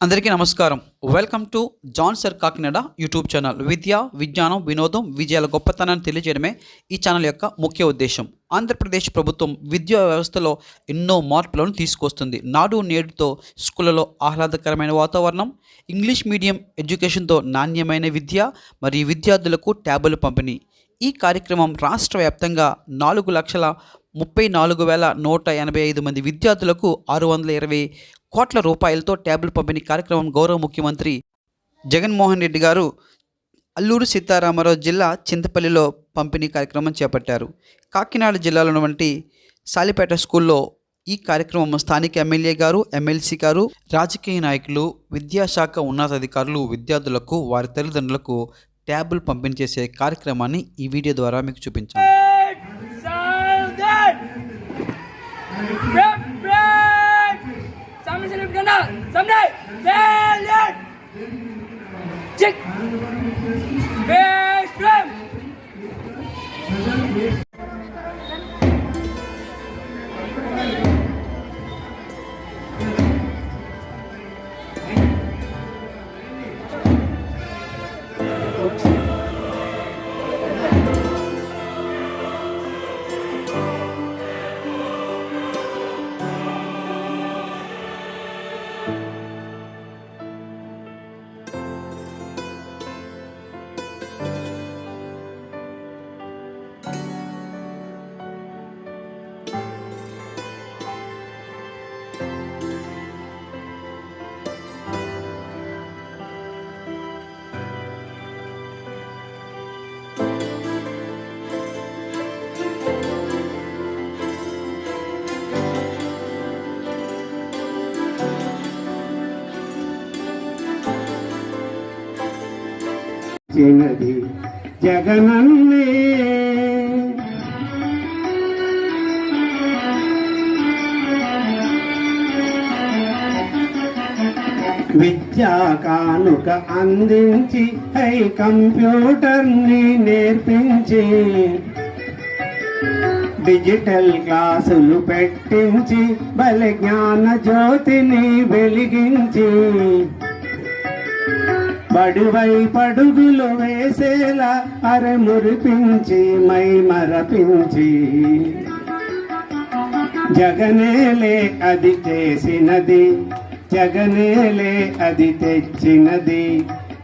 అందరికీ నమస్కారం. Welcome to John sir Kakinada YouTube channel విద్య విజ్ఞానం వినోదం విజయాల గొప్పతనాన్ని తెలియజేయడమే ఈ ఛానల్ యొక్క ముఖ్య ఉద్దేశం. ఆంధ్రప్రదేశ్ ప్రభుత్వం విద్యా వ్యవస్థలో ఎన్నో మార్పులను తీసుకొస్తుంది. నాడు నేడుతో స్కూళ్ళలో ఆహ్లాదకరమైన వాతావరణం ఇంగ్లీష్ మీడియం ఎడ్యుకేషన్తో నాణ్యమైన విద్య మరియు విద్యార్థులకు ట్యాబులు పంపిణీ. ఈ కార్యక్రమం రాష్ట్ర వ్యాప్తంగా నాలుగు లక్షల ముప్పై నాలుగు వేల నూట ఎనభై ఐదు మంది విద్యార్థులకు ఆరు వందల ఇరవై కోట్ల రూపాయలతో ట్యాబ్లు పంపిణీ కార్యక్రమం గౌరవ ముఖ్యమంత్రి జగన్మోహన్ రెడ్డి గారు అల్లూరు సీతారామరావు జిల్లా చింతపల్లిలో పంపిణీ కార్యక్రమం చేపట్టారు. కాకినాడ జిల్లాలో ఉన్నటువంటి సాలిపేట స్కూల్లో ఈ కార్యక్రమం స్థానిక ఎమ్మెల్యే గారు ఎమ్మెల్సీ గారు రాజకీయ నాయకులు విద్యాశాఖ ఉన్నతాధికారులు విద్యార్థులకు వారి తల్లిదండ్రులకు ట్యాబులు పంపిణీ చేసే కార్యక్రమాన్ని ఈ వీడియో ద్వారా మీకు చూపించాను. dám đây về lên. Chích. Về lên చిన్నది జగనన్నే. విద్యా కానుక అందించి హై కంప్యూటర్ని నేర్పించి డిజిటల్ క్లాసులు పెట్టించి బల జ్ఞాన జ్యోతిని వెలిగించి బడివై పడుగులు వేసేలా అరె మురిపించి మై మరపించి. జగనేలే అది చేసినది జగనేలే అది తెచ్చినది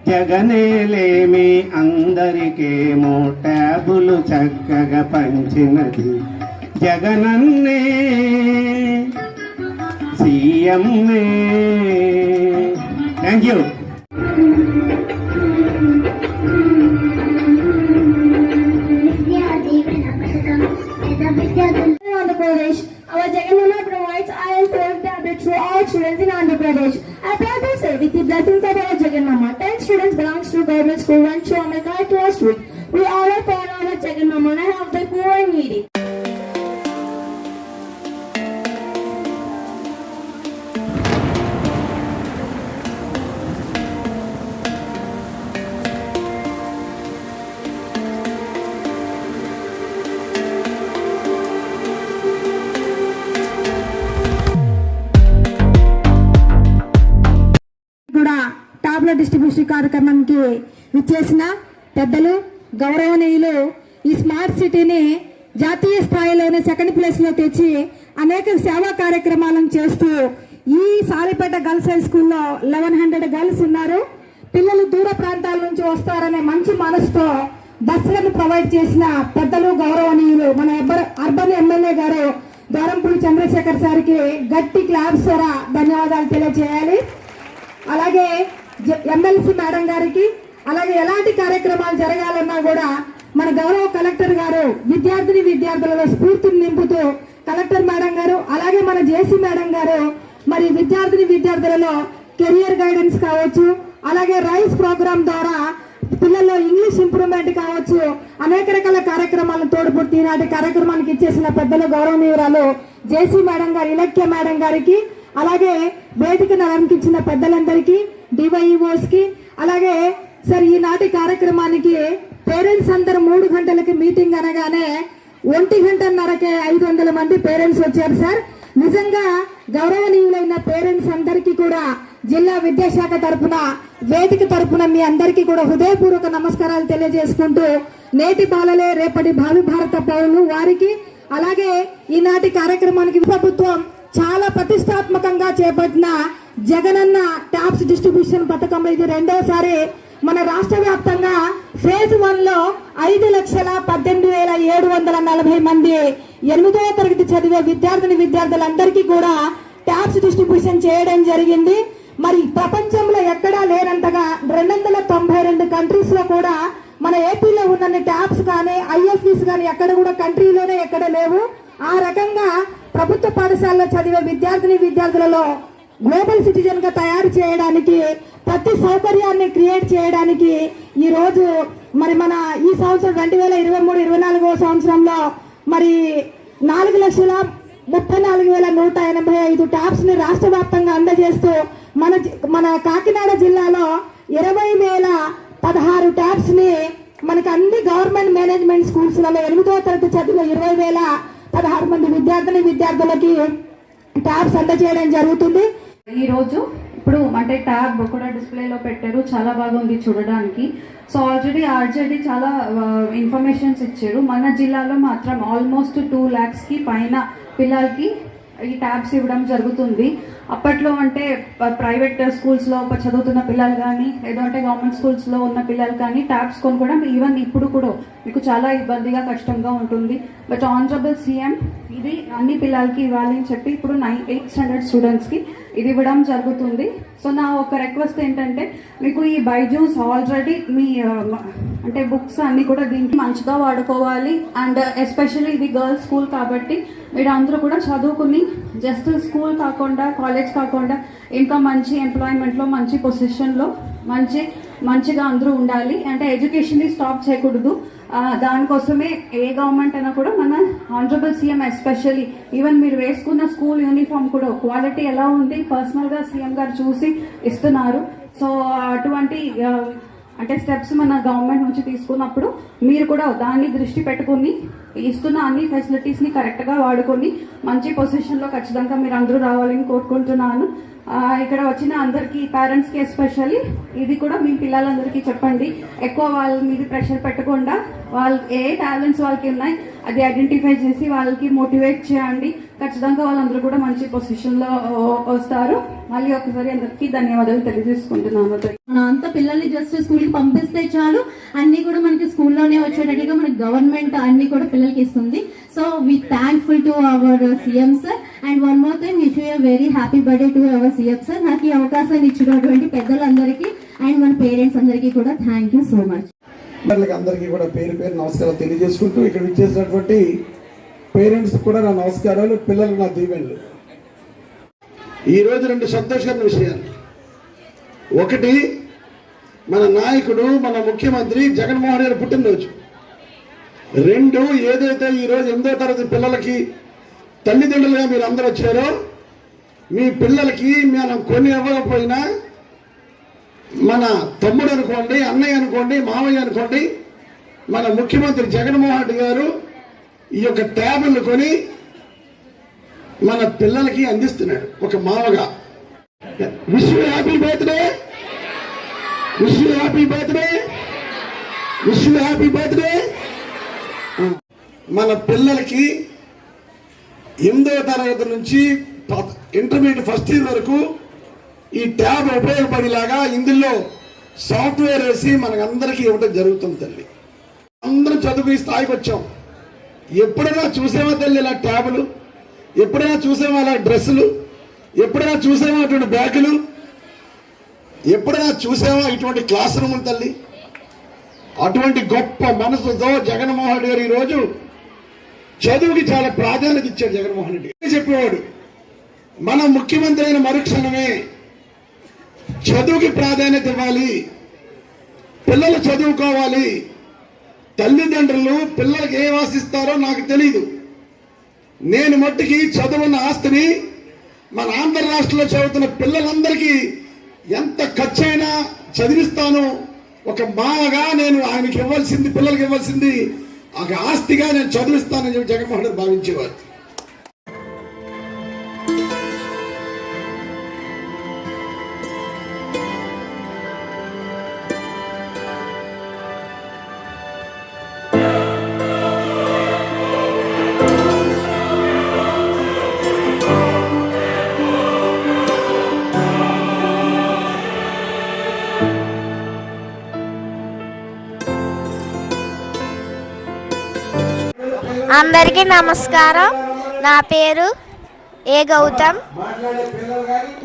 జగనేలే మీ అందరికేమో ట్యాబులు చక్కగా పంచినది. జగనన్నే సీఎంనే thank you. Our Jagannath provides to all students in Pradesh. I proud to say, with the blessings of our Jagannama, 10 students government school కార్యక్రమానికి విచ్చేసిన పెద్దలు గౌరవనీయులు ఈ స్మార్ట్ సిటీని జాతీయ స్థాయిలోనే సెకండ్ ప్లేస్లో తెచ్చి అనేక సేవా కార్యక్రమాలను చేస్తూ ఈ సాలిపేట గర్ల్స్ హై స్కూల్లో లెవెన్ హండ్రెడ్ గర్ల్స్ ఉన్నారు. పిల్లలు దూర ప్రాంతాల నుంచి వస్తారనే మంచి మనసుతో బస్సులను ప్రొవైడ్ చేసిన పెద్దలు గౌరవనీయులు మన అర్బన్ ఎమ్మెల్యే గారు దూరంపూడి చంద్రశేఖర్ సార్కి గట్టి క్లాప్స్ ద్వారా ధన్యవాదాలు తెలియజేయాలి. అలాగే ఎమ్మెల్సీ మేడం గారికి అలాగే ఎలాంటి కార్యక్రమాలు జరగాలన్నా కూడా మన గౌరవ కలెక్టర్ గారు విద్యార్థిని విద్యార్థులలో స్ఫూర్తిని నింపుతూ కలెక్టర్ మేడం గారు అలాగే మన జేసీ మేడం గారు మరి విద్యార్థిని విద్యార్థులలో కెరియర్ గైడెన్స్ కావచ్చు అలాగే రైస్ ప్రోగ్రామ్ ద్వారా పిల్లల్లో ఇంగ్లీష్ ఇంప్రూవ్మెంట్ కావచ్చు అనేక రకాల కార్యక్రమాలను తోడుపుట్టి ఈనాటి కార్యక్రమానికి ఇచ్చేసిన పెద్దలు గౌరవనీయురాలు జేసీ మేడం గారు ఇలక్య మేడం గారికి అలాగే వేదికను అలంకించిన పెద్దలందరికీ డివైఓస్కి. అలాగే సార్ ఈనాటి కార్యక్రమానికి పేరెంట్స్ అందరు మూడు గంటలకి మీటింగ్ అనగానే ఒంటి గంటన్నరకే ఐదు వందల మంది పేరెంట్స్ వచ్చారు సార్. నిజంగా గౌరవనీయులైన పేరెంట్స్ అందరికీ కూడా జిల్లా విద్యాశాఖ తరపున వేదిక తరపున మీ అందరికీ కూడా హృదయపూర్వక నమస్కారాలు తెలియజేసుకుంటూ నేటి బాలలే రేపటి భావి భారత పౌరులు వారికి అలాగే ఈనాటి కార్యక్రమానికి ప్రభుత్వం చాలా ప్రతిష్టాత్మకంగా చేపట్టిన జగనన్న ట్యాప్స్ డిస్ట్రిబ్యూషన్ పథకం ఇది రెండోసారి మన రాష్ట్ర వ్యాప్తంగా ఫేజ్ వన్లో ఐదు లక్షల పద్దెనిమిది వేల ఏడు వందల నలభై మంది ఎనిమిదవ తరగతి చదివే విద్యార్థిని విద్యార్థులందరికీ కూడా ట్యాప్స్ డిస్ట్రిబ్యూషన్ చేయడం జరిగింది. మరి ప్రపంచంలో ఎక్కడా లేనంతగా రెండు వందల తొంభై రెండు కంట్రీస్లో కూడా మన ఏపీలో ఉన్న ట్యాప్స్ కానీ ఐఎఫ్ఈస్ కానీ ఎక్కడ కూడా కంట్రీలోనే ఎక్కడ లేవు. ఆ రకంగా ప్రభుత్వ పాఠశాలలో చదివే విద్యార్థిని విద్యార్థులలో గ్లోబల్ సిటిజన్గా తయారు చేయడానికి ప్రతి సౌకర్యాన్ని క్రియేట్ చేయడానికి ఈ రోజు మరి మన ఈ సంవత్సరం రెండు వేల ఇరవై మూడు ఇరవై నాలుగవ సంవత్సరంలో మరి నాలుగు లక్షల ముప్పై నాలుగు వేల నూట ఎనభై ఐదు ట్యాబ్స్ని రాష్ట్ర వ్యాప్తంగా అందజేస్తూ మన మన కాకినాడ జిల్లాలో ఇరవై వేల పదహారు ట్యాబ్స్ని అన్ని గవర్నమెంట్ మేనేజ్మెంట్ స్కూల్స్లలో తరగతి చదివే ఇరవై వేల పదహారు మంది విద్యార్థిని విద్యార్థులకి ట్యాబ్స్ అందజేయడం జరుగుతుంది. ఈరోజు ఇప్పుడు అంటే ట్యాబ్ కూడా డిస్ప్లేలో పెట్టారు. చాలా బాగుంది చూడడానికి. సో ఆల్రెడీ ఆర్జేడీ చాలా ఇన్ఫర్మేషన్స్ ఇచ్చారు. మన జిల్లాలో మాత్రం ఆల్మోస్ట్ టూ ల్యాక్స్కి పైన పిల్లలకి ఈ ట్యాబ్స్ ఇవ్వడం జరుగుతుంది. అప్పట్లో అంటే ప్రైవేట్ స్కూల్స్లో చదువుతున్న పిల్లలు కానీ లేదంటే గవర్నమెంట్ స్కూల్స్లో ఉన్న పిల్లలు కానీ ట్యాబ్స్ కొనుక్కోవడం ఈవెన్ ఇప్పుడు కూడా మీకు చాలా ఇబ్బందిగా కష్టంగా ఉంటుంది. బట్ ఆనరబుల్ సీఎం ఇది అన్ని పిల్లలకి ఇవ్వాలి అని చెప్పి ఇప్పుడు నైన్ ఎయిత్ స్టాండర్డ్ స్టూడెంట్స్కి ఇది ఇవ్వడం జరుగుతుంది. సో నా ఒక రిక్వెస్ట్ ఏంటంటే మీకు ఈ బైజూస్ ఆల్రెడీ మీ అంటే బుక్స్ అన్ని కూడా దీనికి మంచిగా వాడుకోవాలి. అండ్ ఎస్పెషల్లీ ఇది గర్ల్స్ స్కూల్ కాబట్టి మీరు అందరూ కూడా చదువుకుని జస్ట్ స్కూల్ కాకుండా కాలేజ్ కాకుండా ఇంకా మంచి ఎంప్లాయ్మెంట్లో మంచి పొజిషన్లో మంచి మంచిగా అందరూ ఉండాలి. అంటే ఎడ్యుకేషన్ని స్టాప్ చేయకూడదు. దానికోసమే ఏ గవర్నమెంట్ అయినా కూడా మన ఆనరబుల్ సీఎం ఎస్పెషల్లీ ఈవెన్ మీరు వేసుకున్న స్కూల్ యూనిఫామ్ కూడా క్వాలిటీ ఎలా ఉంది పర్సనల్గా సీఎం గారు చూసి ఇస్తున్నారు. సో అటువంటి అంటే స్టెప్స్ మన గవర్నమెంట్ నుంచి తీసుకున్నప్పుడు మీరు కూడా దాన్ని దృష్టి పెట్టుకుని ఇస్తున్న అన్ని ఫెసిలిటీస్ని కరెక్ట్గా వాడుకొని మంచి పొజిషన్లో ఖచ్చితంగా మీరు అందరూ రావాలని కోరుకుంటున్నాను. ఇక్కడ వచ్చిన అందరికి పేరెంట్స్కి ఎస్పెషల్లీ ఇది కూడా మీ పిల్లలందరికీ చెప్పండి. ఎక్కువ వాళ్ళ మీద ప్రెషర్ పెట్టకుండా వాళ్ళకి ఏ టాలెంట్స్ వాళ్ళకి ఉన్నాయి అది ఐడెంటిఫై చేసి వాళ్ళకి మోటివేట్ చేయండి. ఖచ్చితంగా వాళ్ళందరూ కూడా మంచి పొజిషన్లో వస్తారు. మళ్ళీ ఒకసారి అందరికీ ధన్యవాదాలు తెలియజేసుకుంటున్నాను మన అంత పిల్లల్ని జస్ట్ స్కూల్కి పంపిస్తే చాలు. అన్ని కూడా మనకి స్కూల్లోనే వచ్చేటట్టుగా మనకి గవర్నమెంట్ అన్ని కూడా పిల్లలకి ఇస్తుంది. So we thankful to our CM sir and one more thing wish you very happy birthday to our CM sir నాకు ఈ అవకాశాన్ని ఇచ్చినటువంటి పెద్దలందరికీ అండ్ మన పేరెంట్స్ అందరికీ కూడా థ్యాంక్ యూ సో మచ్ అందరికీ కూడా పేరు పేరు నమస్కారాలు తెలియజేసుకుంటూ ఇక్కడ విచ్చేసినటువంటి పేరెంట్స్ కూడా నా నమస్కారాలు పిల్లలు నా దీవెనలు. ఈ రోజు రెండు సంతోషకరమైన విషయాలు. ఒకటి మన నాయకుడు మన ముఖ్యమంత్రి జగన్మోహన్ గారి పుట్టినరోజు. రెండు ఏదైతే ఈ రోజు ఎనిమిదో తరగతి పిల్లలకి తల్లిదండ్రులుగా మీరు అందరూ వచ్చారు. మీ పిల్లలకి మనం కొని ఇవ్వకపోయినా మన తమ్ముడు అనుకోండి అన్నయ్య అనుకోండి మామయ్య అనుకోండి మన ముఖ్యమంత్రి జగన్మోహన్ రెడ్డి గారు ఈ యొక్క ట్యాబ్ను కొని మన పిల్లలకి అందిస్తున్నాడు. ఒక మామగా. Wish happy birthday wish happy birthday wish happy birthday మన పిల్లలకి ఎనిమిదవ తరగతి నుంచి ప- ఇంటర్మీడియట్ ఫస్ట్ ఇయర్ వరకు ఈ ట్యాబ్ ఉపయోగపడేలాగా ఇందులో సాఫ్ట్వేర్ వేసి మనకందరికీ ఇవ్వడం జరుగుతుంది తల్లి. అందరం చదువు ఈ స్థాయికి వచ్చాం. ఎప్పుడైనా చూసామా తల్లి ఇలా ట్యాబులు ఎప్పుడైనా చూసామా అలా డ్రెస్సులు ఎప్పుడైనా చూసామా అటువంటి బ్యాగులు ఎప్పుడైనా చూసామా ఇటువంటి క్లాస్ రూములు తల్లి? అటువంటి గొప్ప మనసుతో జగన్మోహన్ రెడ్డి గారు ఈరోజు చదువుకి చాలా ప్రాధాన్యత ఇచ్చాడు జగన్మోహన్ రెడ్డి. చెప్పేవాడు? మన ముఖ్యమంత్రి అయిన మరుక్షణమే చదువుకి ప్రాధాన్యత ఇవ్వాలి పిల్లలు చదువుకోవాలి తల్లిదండ్రులు పిల్లలకి ఏం ఆశిస్తారో నాకు తెలియదు నేను మట్టుకి చదువున్న ఆస్తిని మన ఆంధ్ర రాష్ట్రంలో చదువుతున్న పిల్లలందరికీ ఎంత ఖర్చైనా చదివిస్తాను. ఒక మామగా నేను ఆయనకి ఇవ్వాల్సింది పిల్లలకి ఇవ్వాల్సింది ఆస్తిగా నేను చదివిస్తానని చెప్పి జగన్మోహన్ రెడ్డి భావించేవారు. అందరికీ నమస్కారం. నా పేరు ఏ గౌతమ్.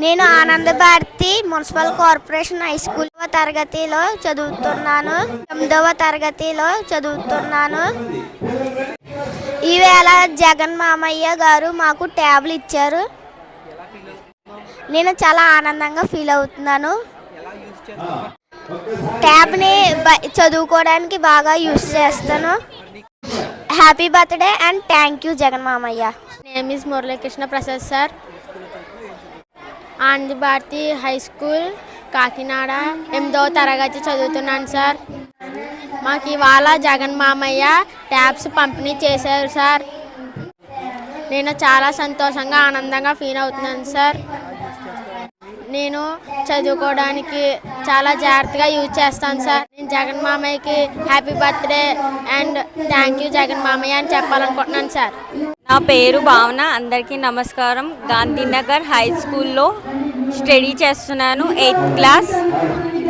నేను Ananda Bharathi municipal corporation high school తరగతిలో చదువుతున్నాను. తొమ్మిదవ తరగతిలో చదువుతున్నాను. ఈవేళ జగన్ మామయ్య గారు మాకు ట్యాబ్లు ఇచ్చారు. నేను చాలా ఆనందంగా ఫీల్ అవుతున్నాను. ట్యాబ్ని చదువుకోవడానికి బాగా యూస్ చేస్తాను. Happy birthday and thank you Jagan మామయ్య name is Muralikrishna Prasad sir Andhra Bharathi high school Kakinada ఎనిమిదవ తరగతి చదువుతున్నాను సార్ మాకు ఇవాళ జగన్ మామయ్య ట్యాబ్స్ పంపిణీ చేశారు సార్ నేను చాలా సంతోషంగా ఆనందంగా ఫీల్ అవుతున్నాను సార్ నేను చదువుకోవడానికి చాలా జాగ్రత్తగా యూజ్ చేస్తాను సార్. నేను జగన్ మామయ్యకి happy birthday and thank you Jagan మామయ్య అని చెప్పాలనుకుంటున్నాను సార్. నా పేరు భావన. అందరికీ నమస్కారం. గాంధీనగర్ హై స్కూల్లో స్టడీ చేస్తున్నాను ఎయిత్ క్లాస్.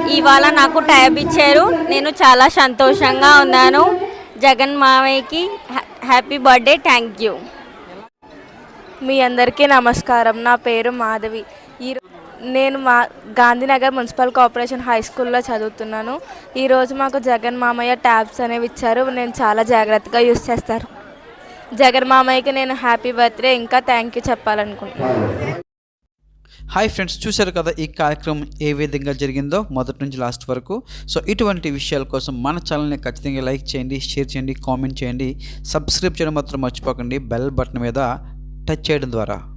ఇవాళ నాకు ట్యాబ్ ఇచ్చారు. నేను చాలా సంతోషంగా ఉన్నాను. జగన్ మావయ్యకి ha- happy birthday. Thank you. మీ అందరికీ నమస్కారం. నా పేరు మాధవి. నేను మా గాంధీనగర్ మున్సిపల్ కార్పొరేషన్ హై స్కూల్లో చదువుతున్నాను. ఈరోజు మాకు జగన్ మామయ్య ట్యాబ్స్ అనేవి ఇచ్చారు. నేను చాలా జాగ్రత్తగా యూస్ చేస్తారు. జగన్ మామయ్యకి నేను హ్యాపీ బర్త్డే ఇంకా థ్యాంక్ యూ చెప్పాలనుకుంటున్నాను. హాయ్ ఫ్రెండ్స్ చూశారు కదా ఈ కార్యక్రమం ఏ విధంగా జరిగిందో? మొదటి నుంచి లాస్ట్ వరకు. సో ఇటువంటి విషయాల కోసం మన ఛానల్ని ఖచ్చితంగా లైక్ చేయండి షేర్ చేయండి కామెంట్ చేయండి. సబ్స్క్రైబ్ చేయడం మాత్రం మర్చిపోకండి. బెల్ బటన్ మీద టచ్ చేయడం ద్వారా.